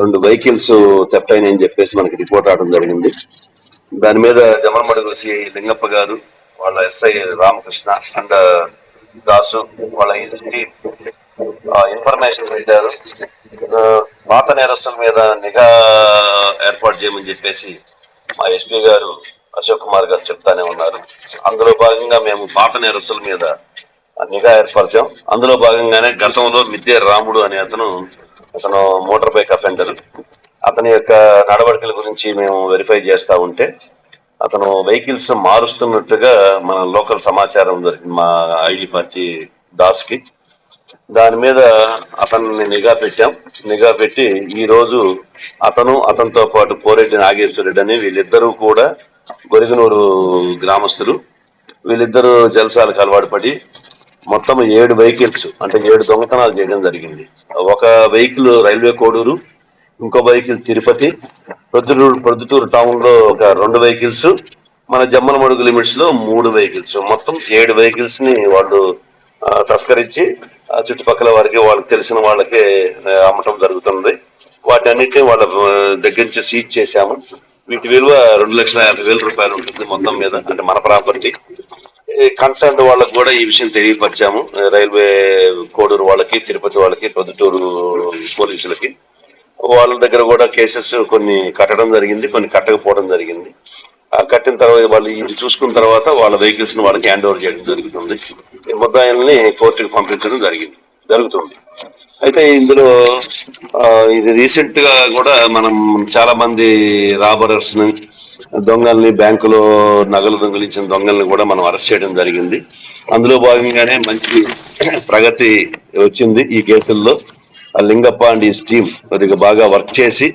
రెండు వెహికల్స్ తెప్పాయని అని చెప్పేసి మనకి రిపోర్ట్ రావడం జరిగింది. దాని మీద జమలమడుగు సి లింగప్ప గారు వాళ్ళ ఎస్ఐ రామకృష్ణ అండ్ దాసు వాళ్ళ టీం ఇన్ఫర్మేషన్ పెట్టారు. పాత నేరస్తుల మీద నిఘా ఏర్పాటు చేయమని చెప్పేసి మా ఎస్పీ గారు అశోక్ కుమార్ గారు చెప్తానే ఉన్నారు. అందులో భాగంగా మేము పాత నేరస్తుల మీద నిఘా ఏర్పరిచాం. అందులో భాగంగానే గతంలో మిద్దె రాముడు అనే అతను అతను మోటార్ బైక్ అఫెండర్ అతని యొక్క నడవడికల గురించి మేము వెరిఫై చేస్తూ ఉంటే అతను వెహికల్స్ మారుస్తున్నట్టుగా మన లోకల్ సమాచారం దొరికింది మా ఐడి పార్టీ దాస్కి. దాని మీద అతన్ని నిఘా పెట్టాం. నిఘా పెట్టి ఈ రోజు అతను అతనితో పాటు పోరెడ్డి నాగేశ్వరుడు అని వీళ్ళిద్దరూ కూడా గొరిగనూరు గ్రామస్తులు. వీళ్ళిద్దరూ జలసాలకు అలవాటు పడి మొత్తం ఏడు వెహికల్స్ అంటే ఏడు దొంగతనాలు చేయడం జరిగింది. ఒక వెహికల్ రైల్వే కోడూరు ఇంకో వెహికల్ తిరుపతి ప్రొద్దుటూరు ప్రొద్దుటూరు టౌన్లో ఒక రెండు వెహికల్స్ మన జమ్మలమడుగు లిమిట్స్లో మూడు వెహికల్స్. మొత్తం ఏడు వెహికల్స్ని వాళ్ళు తస్కరించి ఆ, చుట్టుపక్కల వారికి వాళ్ళకి తెలిసిన వాళ్ళకి అమ్మటం జరుగుతుంది. వాటి అన్నిటిని వాళ్ళ దగ్గర నుంచి సీజ్ చేశాము. వీటి విలువ రెండు లక్షల యాభై వేల రూపాయలు ఉంటుంది మొత్తం మీద అంటే మన ప్రాపర్టీ. కన్సర్న్ వాళ్ళకి కూడా ఈ విషయం తెలియపరిచాము. రైల్వే కోడూరు వాళ్ళకి తిరుపతి వాళ్ళకి ప్రొద్దుటూరు పోలీసులకి. వాళ్ళ దగ్గర కూడా కేసెస్ కొన్ని కట్టడం జరిగింది కొన్ని కట్టకపోవడం జరిగింది. ఆ కట్టిన తర్వాత వాళ్ళు ఇది చూసుకున్న తర్వాత వాళ్ళ వెహికల్స్ని వాళ్ళకి హ్యాండ్ ఓవర్ చేయడం జరుగుతుంది. ముద్దాయిల్ని కోర్టుకి పంపించడం జరిగింది జరుగుతుంది. అయితే ఇందులో ఇది రీసెంట్గా కూడా మనం చాలా మంది రాబరర్స్ని దొంగల్ని బ్యాంకులో నగలు దొంగిలించిన దొంగల్ని కూడా మనం అరెస్ట్ చేయడం జరిగింది. అందులో భాగంగానే మంచి ప్రగతి వచ్చింది ఈ కేసుల్లో. ఆ లింగప్ప అండ్ ఈ టీమ్ కొద్దిగా బాగా వర్క్ చేసి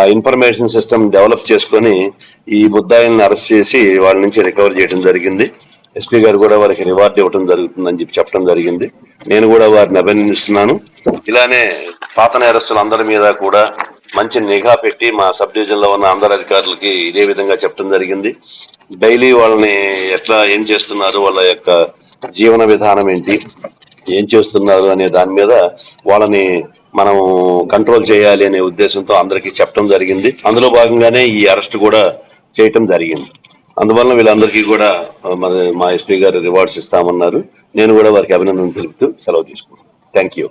ఆ ఇన్ఫర్మేషన్ సిస్టమ్ డెవలప్ చేసుకొని ఈ ముద్దాయిల్ని అరెస్ట్ చేసి వాళ్ళ నుంచి రికవర్ చేయడం జరిగింది. ఎస్పీ గారు కూడా వారికి రివార్డ్ ఇవ్వడం జరుగుతుందని చెప్పి చెప్పడం జరిగింది. నేను కూడా వారిని అభినందిస్తున్నాను. ఇలానే పాత నేరస్తులందరి మీద కూడా మంచి నిఘా పెట్టి మా సబ్ డివిజన్లో ఉన్న అందరు అధికారులకి ఇదే విధంగా చెప్పడం జరిగింది. డైలీ వాళ్ళని ఎట్లా ఏం చేస్తున్నారు వాళ్ళ యొక్క జీవన విధానం ఏంటి ఏం చేస్తున్నారు అనే దాని మీద వాళ్ళని మనం కంట్రోల్ చేయాలి అనే ఉద్దేశంతో అందరికీ చెప్పడం జరిగింది. అందులో భాగంగానే ఈ అరెస్ట్ కూడా చేయటం జరిగింది. అందువలన వీళ్ళందరికీ కూడా మరి మా ఎస్పీ గారు రివార్డ్స్ ఇస్తామన్నారు. నేను కూడా వారికి అభినందన తెలుపుతూ సెలవు తీసుకున్నాను థ్యాంక్ యూ.